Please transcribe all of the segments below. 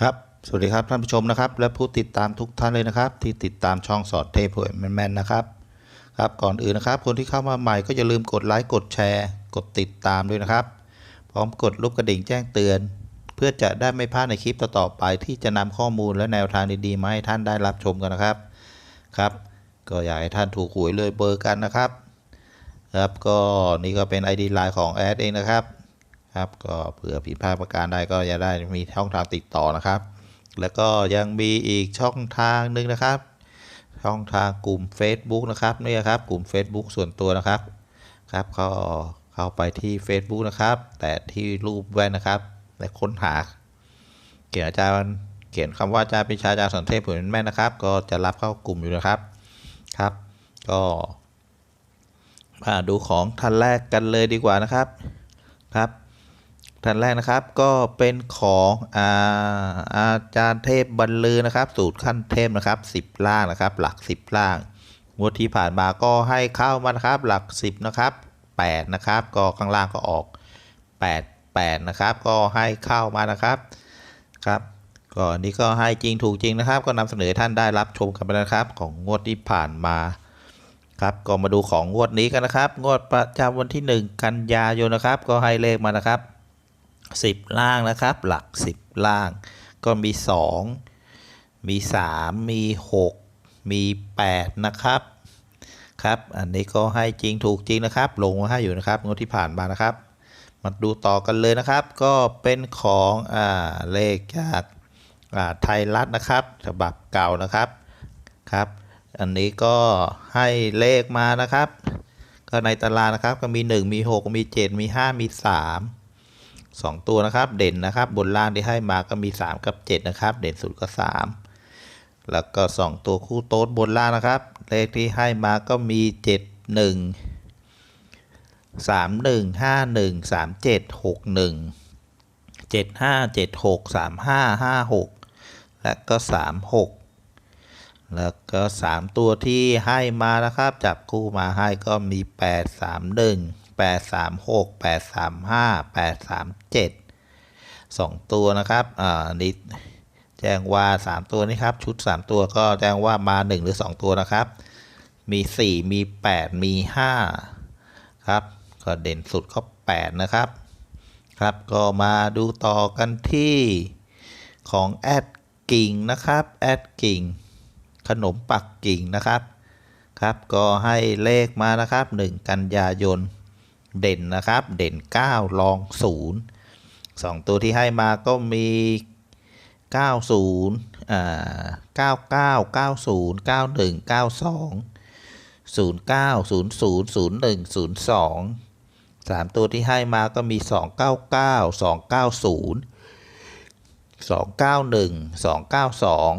ครับ สวัสดีครับท่านผู้ชมนะครับ และผู้ติดตามทุกท่านเลยนะครับ ที่ติดตามช่องสอดเทพวยแมนๆนะครับครับก่อนอื่นนะครับ คนที่เข้ามาใหม่ก็อย่าลืมกดไลค์กดแชร์ กดติดตามด้วยนะครับ พร้อมกดรูปกระดิ่งแจ้งเตือน เพื่อจะได้ไม่พลาดในคลิปต่อๆไป ที่จะนำข้อมูลและแนวทางดีๆมาให้ท่านได้รับชมกันนะครับครับ ก็อยากให้ท่านถูกหวยเลยเบอร์กันนะครับครับก็นี่ก็เป็น ID ไลน์ของแอดเองนะครับ ครับก็เผื่อผิดพลาดประการใดก็จะได้มีช่องทางติดต่อนะครับ แล้วก็ยังมีอีกช่องทางหนึ่งนะครับ ช่องทางกลุ่ม Facebook นะครับนี่ครับกลุ่ม Facebook ส่วนตัวนะครับครับก็เข้าไปที่ Facebook นะครับ แต่ที่รูปแว่นนะครับและค้นหา เขียนอาจารย์เขียนคำว่าอาจารย์ปรีชาอาจารย์สนเทพผลแม่นนะครับ ก็จะรับเข้ากลุ่มอยู่นะครับครับ ก็มาดูของท่านแรกกันเลยดีกว่านะครับครับ ท่านแรกนะครับก็เป็นของอาอาจารย์เทพบรรลือนะครับ สูตรขั้นเทพนะครับ 10 ล่างนะครับ หลัก 10 ล่างงวดที่ผ่านมาก็ให้เข้ามานะครับ หลัก 10 นะครับ 8 นะครับ ก็ข้างล่างก็ออก 8 8 นะครับ ก็ให้เข้ามานะครับครับก็อันนี้ก็ให้จริงถูกจริงนะครับ ก็นำเสนอท่านได้รับชมกันไปนะครับ ของงวดที่ผ่านมาครับก็มาดูของงวดนี้กันนะครับ งวดประจำวันที่ 1 กันยายนนะครับ ก็ให้เลขมานะครับ 10 ล่างนะครับ หลัก 10 ล่าง ก็มี 2 มี 3 มี 6 มี 8 นะครับ ครับ อันนี้ก็ให้จริงถูกจริงนะครับ ลงมาให้อยู่นะครับงวดที่ผ่านมานะครับ มาดูต่อกันเลยนะครับ ก็เป็นของอ่าเลขจากอ่าไทยรัฐนะครับฉบับเก่านะครับ ครับ อันนี้ก็ให้เลขมานะครับ ก็ในตารางนะครับก็มี 1 มี 6 มี 7 มี 5 มี 3 2 ตัวนะครับ เด่นนะครับ บนล่างที่ให้มาก็มี 3 กับ 7 นะครับ เด่นสุดก็ 3 แล้วก็ 2 ตัวคู่โต๊ดบนล่างนะครับ เลขที่ให้มาก็มี 7 1 3 1 5 1 3 7 6 1 7 5 7 6 3 5 5 6 และก็ 3 6 แล้วก็ 3 ตัวที่ให้มานะครับ จับคู่มาให้ก็มี 8 3 1 8 3 6 8 3 5 8 3 7 2 ตัวนะครับอ่าอันนี้แจ้งว่า 3 ตัวนี้ครับ ชุด 3 ตัวก็แจ้งว่ามา 1 หรือ 2 ตัวนะครับ มี 4 มี 8 มี 5 ครับ ก็เด่นสุดก็ 8 นะครับ ครับ ก็มาดูต่อกันที่ของแอดกิ่งนะครับแอดกิ่งขนมปักกิ่งนะครับ ครับ ก็ให้เลขมานะครับ 1 กันยายน เด่นนะครับ เด่น9รอง 0 2 ตัวที่ให้มาก็มี 90อ่า99 90 91 92 09 00 01 02 3 ตัวที่ให้มาก็มี 299 290 291 292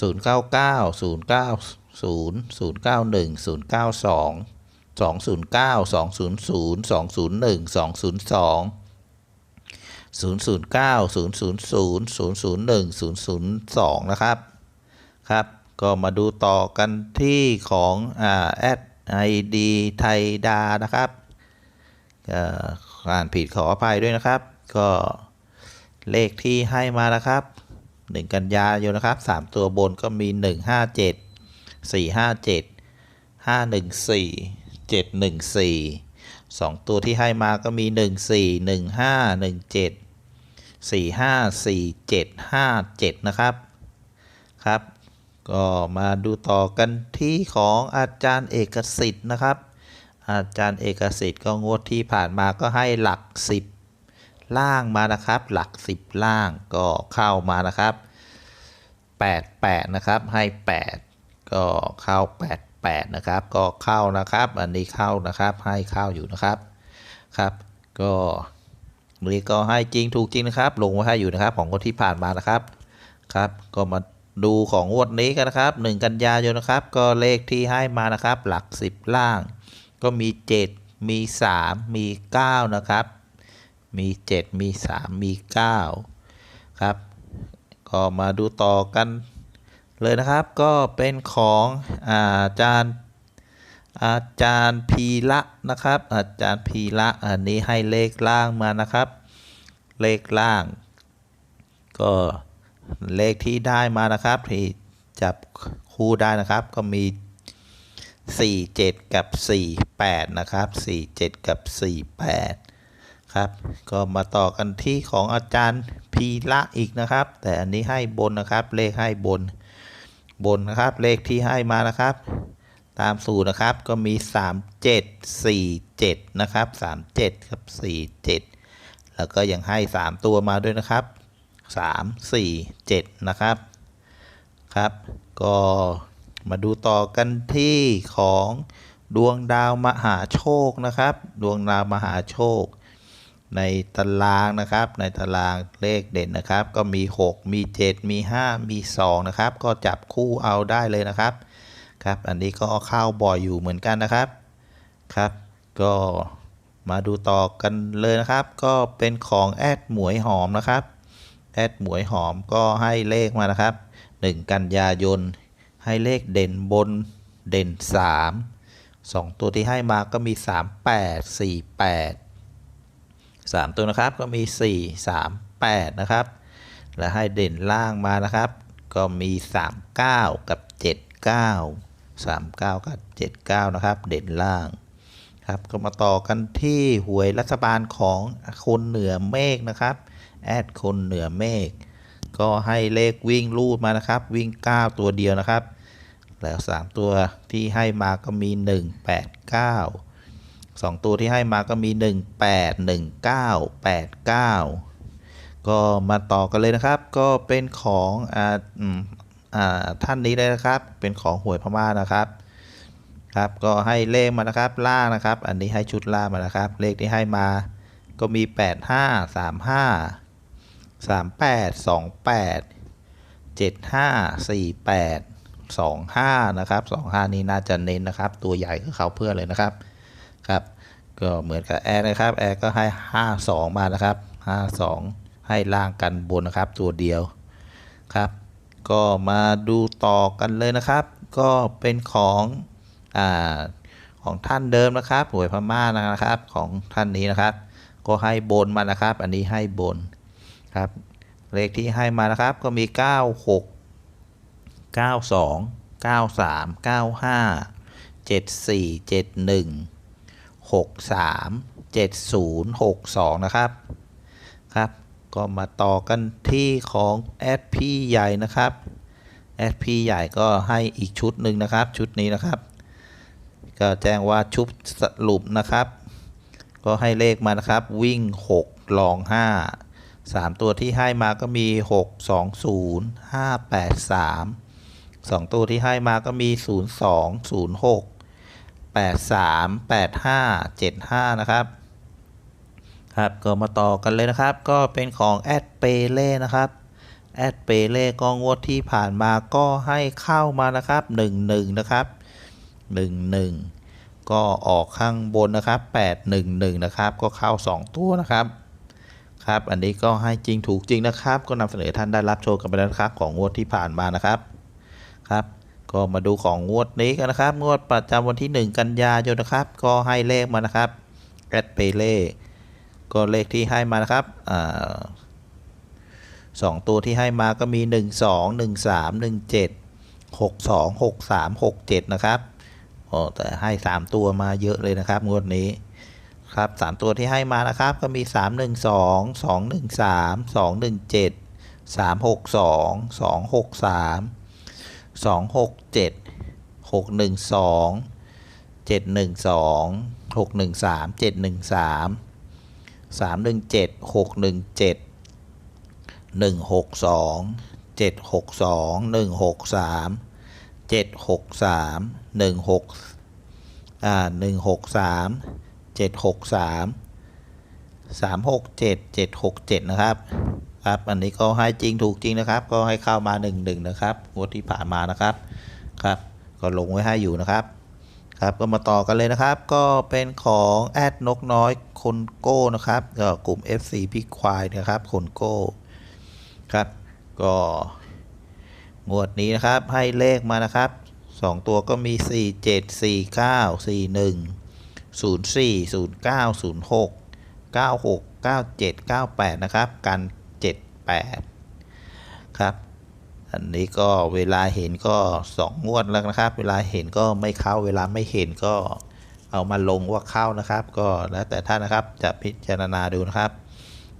0 9 9 090 091 092 209 2 0 0 2 0 1 2 0 2 0 0 9 0 0 0 0 0 1 0 0 2 นะครับ ครับ ก็มาดูต่อกันที่ของอ่าแอดไอดีไทยดานะครับอ่านผิดขออภัยด้วยนะครับ ก็เลขที่ให้มานะครับ 1 กันยายนนะครับ 3 ตัวบนก็มี 1 5 7 457 514 7 1 4 2 ตัวที่ให้มาก็มี 1 4 1 5 1 7 4 5 4 7 5 7 นะครับ ครับ ก็มาดูต่อกันที่ของอาจารย์เอกสิทธิ์นะครับ อาจารย์เอกสิทธิ์ก็งวดที่ผ่านมาก็ให้หลัก 10 ล่างมานะครับ หลัก 10 ล่างก็เข้ามานะครับ 8 8 นะครับให้ 8 ก็เข้า 8 8 นะครับ ก็เข้านะครับ อันนี้เข้านะครับ ให้เข้าอยู่นะครับครับ ก็นี้ก็ให้จริงถูกจริงนะครับ ลงไว้ให้อยู่นะครับของงวดที่ผ่านมานะครับครับ ก็มาดูของงวดนี้กันนะครับ 1 กันยายนนะครับ ก็เลขที่ให้มานะครับ หลัก 10 ล่าง ก็มี 7 มี 3 มี 9 นะครับ มี 7 มี 3 มี 9 ครับ ก็มาดูต่อกัน เลยนะครับก็เป็นของอาจารย์อาจารย์พีระนะครับ อาจารย์พีระอันนี้ให้เลขล่างมานะครับ เลขล่าง ก็เลขที่ได้มานะครับที่จับคู่ได้นะครับก็มี 47 กับ 48 นะครับ 47 กับ 48 ครับ ก็มาต่อกันที่ของอาจารย์พีละอีกนะครับ แต่อันนี้ให้บนนะครับเลขให้บน บนนะครับ เลขที่ให้มานะครับ ตามสูตรนะครับก็มี 37 47 นะครับ 37กับ 47 แล้วก็ยังให้ 3 ตัวมาด้วยนะครับ 3 4 7 นะครับครับ ก็มาดูต่อกันที่ของดวงดาวมหาโชคนะครับ ดวงดาวมหาโชค ในตารางนะครับ ในตารางเลขเด่นนะครับ ก็มี 6 มี 7 มี 5 มี 2 นะครับ ก็จับคู่เอาได้เลยนะครับครับ อันนี้ก็เข้าบ่อยอยู่เหมือนกันนะครับครับ ก็มาดูต่อกันเลยนะครับ ก็เป็นของแอดหมวยหอมนะครับแอดหมวยหอมก็ให้เลขมานะครับ 1 กันยายน ให้เลขเด่นบนเด่น 3 2 ตัวที่ให้มาก็มี 38 48 3 ตัวนะครับก็มี 4 3 8 นะครับ และให้เด่นล่างมานะครับ ก็มี 39 กับ 79 39 กับ 79 นะครับ เด่นล่างครับก็มาต่อกันที่หวยรัฐบาลของคนเหนือเมฆนะครับ แอดคนเหนือเมฆก็ให้เลขวิ่งลูดมานะครับ วิ่ง 9 ตัวเดียวนะครับ แล้ว 3 ตัวที่ให้มาก็มี 1 8 9 2 ตัวที่ให้มาก็มี 1 8 1 9 8 9 ก็มาต่อกันเลยนะครับ ก็เป็นของอ่าอ่าท่านนี้เลยนะครับ เป็นของหวยพม่านะครับครับก็ให้เลขมานะครับล่างนะครับ อันนี้ให้ชุดล่างมานะครับ เลขที่ให้มาก็มี 8 5 3 5 3 8 2 8 7 5 4 8 2 5นะครับ2 5 นี้น่าจะเน้นนะครับ ตัวใหญ่ก็เขาเพื่อนเลยนะครับ ครับ ก็เหมือนกับแอร์นะครับแอร์ก็ให้ 5 2 มานะครับ 5 2 ให้ล่างกันบนนะครับตัวเดียวครับ ก็มาดูต่อกันเลยนะครับ ก็เป็นของอ่าของท่านเดิมนะครับหวยพม่านะครับของท่านนี้นะครับ ก็ให้บนมานะครับ อันนี้ให้บนครับเลขที่ให้มานะครับก็มี 96 92 93 95 74 71 63 70 62 นะครับครับ ก็มาต่อกันที่ของแอดพี่ใหญ่นะครับแอดพี่ใหญ่ก็ให้อีกชุดหนึ่งนะครับ ชุดนี้นะครับ ก็แจ้งว่าชุดสรุปนะครับ ก็ให้เลขมานะครับ วิ่ง 6 ลอง 5 3 ตัวที่ให้มาก็มี 6 2 0 5 8 3 2 ตัวที่ให้มาก็มี 0 2 0 6 8 3 8 5 7 5 นะครับ ครับก็มาต่อกันเลยนะครับ ก็เป็นของแอดเปเล่นะครับแอดเปเล่ก็งวดที่ผ่านมาก็ให้เข้ามานะครับ 1 1 นะครับ 1 1 ก็ออกข้างบนนะครับ 8 1 1 นะครับ ก็เข้า 2 ตัวนะครับครับอันนี้ก็ให้จริงถูกจริงนะครับ ก็นำเสนอท่านได้รับโชคกันไปแล้วครับของงวดที่ผ่านมานะครับครับ ก็มาดูของงวดนี้กันนะครับ งวดประจำวันที่ 1 กันยายนนะครับ ก็ให้เลขมานะครับแอดเปเล่ก็เลขที่ให้มานะครับอสองตัวที่ให้มาก็มี 1 2 1 3 1 7 6 2 6 3 6 7 นะครับโอ้แต่ให้ 3 ตัวมาเยอะเลยนะครับงวดนี้ครับ 3 ตัวที่ให้มานะครับก็มี 3 1 2 2 1 3 2 1 7 3 6 2 2 6 3 2 6 7 6 1 2 7 1 2 6 1 3 7 1 3 3 1 7 6 1 7 1 6 2 7 6 2 1 6 3 7 6 3 1 6อ่า1 6 3 7 6 3 3 6 7 7 6 7 นะครับ ครับอันนี้ก็ให้จริงถูกจริงนะครับ ก็ให้เข้ามา1 1นะครับงวดที่ผ่านมานะครับครับก็ลงไว้ให้อยู่นะครับครับก็มาต่อกันเลยนะครับ ก็เป็นของแอดนกน้อยคนโก้นะครับก็กลุ่ม FC พี่ควายนะครับคนโก้ครับก็งวดนี้นะครับให้เลขมานะครับ 2 ตัวก็มี 4 7 4 9 4 1 0 4 0 9 0 6 9 6 9 7 9 8 นะครับ กัน 8ครับอันนี้ก็เวลาเห็นก็สองงวดแล้วนะครับ เวลาเห็นก็ไม่เข้า เวลาไม่เห็นก็เอามาลงว่าเข้านะครับ ก็แล้วแต่ท่านนะครับจะพิจารณาดูนะครับ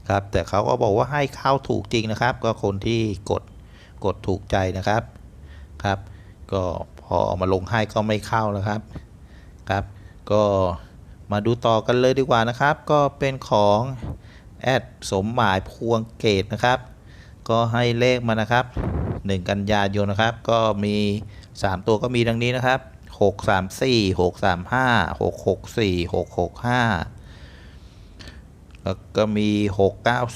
ครับ แต่เขาก็บอกว่าให้เข้าถูกจริงนะครับ ก็คนที่กดกดถูกใจนะครับครับ ก็พอเอามาลงให้ก็ไม่เข้านะครับครับ ก็มาดูต่อกันเลยดีกว่านะครับ ก็เป็นของ แอดสมหมายพวงเกตนะครับ ก็ให้เลขมานะครับ 1 กันยายนนะครับ ก็มี 3 ตัวก็มีดังนี้นะครับ 6 3 4 6 3 5 6 6 4 6 6 5 แล้วก็มี 6 9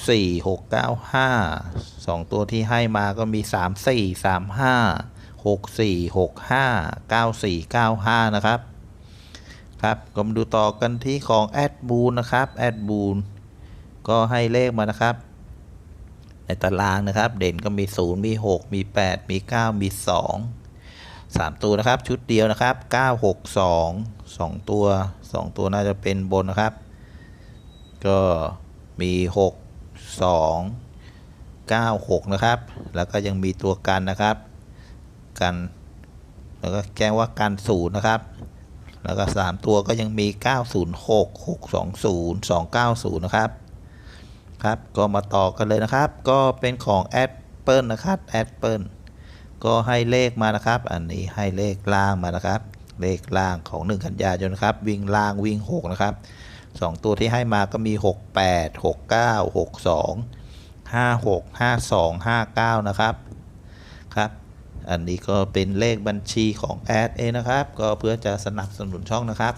4 6 9 5 2 ตัวที่ให้มาก็มี 3 4 3 5 6 4 6 5 9 4 9 5 นะครับ ครับ ก็มาดูต่อกันที่ของแอดบูนนะครับแอดบูน ก็ให้เลขมานะครับ ในตารางนะครับ เด่นก็มี 0 มี 6 มี 8 มี 9 มี 2 3 ตัวนะครับ ชุดเดียวนะครับ 9 6 2 2 ตัว 2 ตัวน่าจะเป็นบนนะครับ ก็มี 6 2 9 6 นะครับ แล้วก็ยังมีตัวกันนะครับ กันแล้วก็แจ้งว่ากัน0นะครับแล้วก็ 3 ตัวก็ยังมี 906 620 290 นะครับ ครับ ก็มาต่อกันเลยนะครับ ก็เป็นของแอดเปิลนะครับแอดเปิลก็ให้เลขมานะครับ อันนี้ให้เลขล่างมานะครับ เลขล่างของ 1 กันยายนครับ วิ่งล่างวิ่ง 6 นะครับ 2 ตัวที่ให้มาก็มี 68 69 62 56 52 59 นะครับครับ อันนี้ก็เป็นเลขบัญชีของแอดเองนะครับ ก็เพื่อจะสนับสนุนช่องนะครับ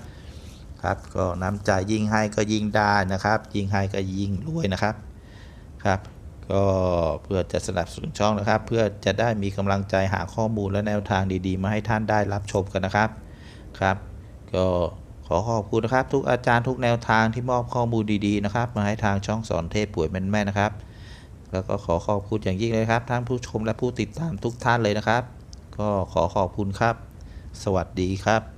ครับ ก็น้ำใจยิ่งให้ก็ยิ่งได้นะครับ ยิ่งให้ก็ยิ่งรวยนะครับครับ ก็เพื่อจะสนับสนุนช่องนะครับ เพื่อจะได้มีกำลังใจหาข้อมูลและแนวทางดีๆ มาให้ท่านได้รับชมกันนะครับครับ ก็ขอขอบคุณนะครับ ทุกอาจารย์ทุกแนวทางที่มอบข้อมูลดีๆนะครับ มาให้ทางช่องสอนเทพป่วยแม่นๆนะครับ แล้วก็ขอขอบคุณอย่างยิ่งเลยครับท่านผู้ชมและผู้ติดตามทุกท่านเลยนะครับ ก็ขอขอบคุณครับ สวัสดีครับ